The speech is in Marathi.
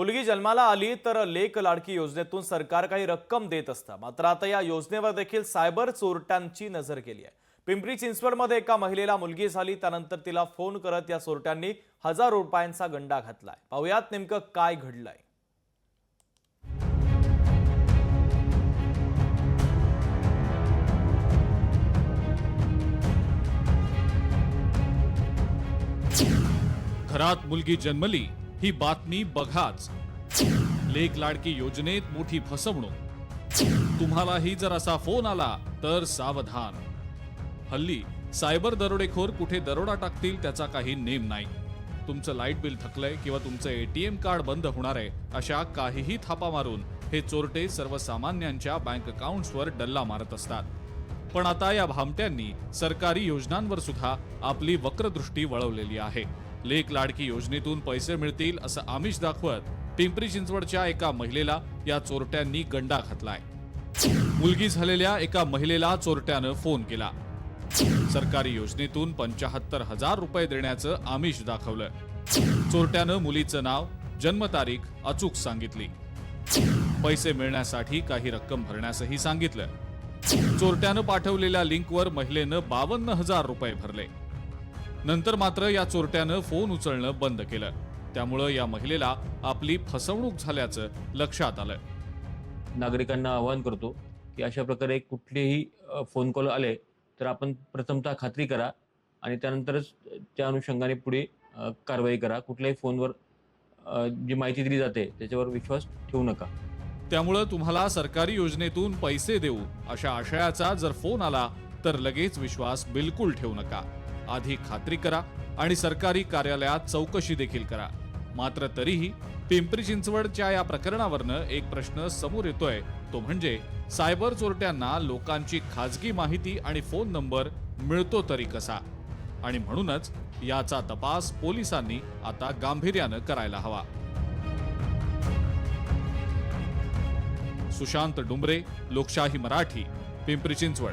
मुलगी जन्माला आली तर लेक लाडकी योजनेतून सरकार काही रक्कम देत असतं. मात्र आता या योजनेवर देखील सायबर चोरट्यांची नजर केली आहे. पिंपरी चिंचवडमध्ये एका महिलेला मुलगी झाली त्यानंतर तिला फोन करत या चोरट्यांनी हजार रुपयांचा गंडा घातलाय. पाहुयात नेमकं काय घडलंय. घरात मुलगी जन्मली ही बातमी बघाच. लेक लाडकी योजनेत मोठी फसवणूक. तुम्हालाही जर असा फोन आला तर सावधान. हल्ली सायबर दरोडेखोर कुठे दरोडा टाकतील त्याचा काही नेम नाही. तुमचं लाइट बिल थकलंय किंवा तुमचं एटीएम कार्ड बंद होणार आहे अशा काहीही थापा मारून हे चोरटे सर्वसामान्यांच्या बँक अकाउंट्सवर डल्ला मारत असतात. पण आता या भामट्यांनी सरकारी योजनांवर सुद्धा आपली वक्रदृष्टी वळवलेली आहे. लेक लाडकी योजनेतून पैसे मिळतील असं आमिष दाखवत पिंपरी चिंचवडच्या एका महिलेला या चोरट्यांनी गंडा घातलाय. मुलगी झालेल्या एका महिलेला चोरट्यानं फोन केला. सरकारी योजनेतून पंचाहत्तर हजार रुपये देण्याचं आमिष दाखवलं. चोरट्यानं मुलीचं नाव जन्मतारीख अचूक सांगितली. पैसे मिळण्यासाठी काही रक्कम भरण्यासही सांगितलं. चोरट्यानं पाठवलेल्या लिंकवर महिलेनं बावन्न हजार रुपये भरले. नंतर मात्र या चोरट्यानं फोन उचलणं बंद केलं. त्यामुळं या महिलेला आपली फसवणूक झाल्याचं लक्षात आलं नागरिकांना आवाहन करतो की अशा प्रकारे कुठलेही फोन कॉल आले तर आपण प्रथमतः खात्री करा आणि त्यानंतरच त्या अनुषंगाने पुढे कारवाई करा. कुठल्याही फोनवर जी माहिती दिली जाते त्याच्यावर विश्वास ठेवू नका. त्यामुळं तुम्हाला सरकारी योजनेतून पैसे देऊ अशा आशयाचा जर फोन आला तर लगेच विश्वास बिलकुल ठेवू नका. आधी खात्री करा आणि सरकारी कार्यालयात चौकशी देखील करा. मात्र तरीही पिंपरी चिंचवडच्या या प्रकरणावरनं एक प्रश्न समोर येतोय. तो म्हणजे सायबर चोरट्यांना लोकांची खाजगी माहिती आणि फोन नंबर मिळतो तरी कसा? आणि म्हणूनच याचा तपास पोलिसांनी आता गांभीर्यानं करायला हवा. सुशांत डुंबरे लोकशाही मराठी पिंपरी चिंचवड.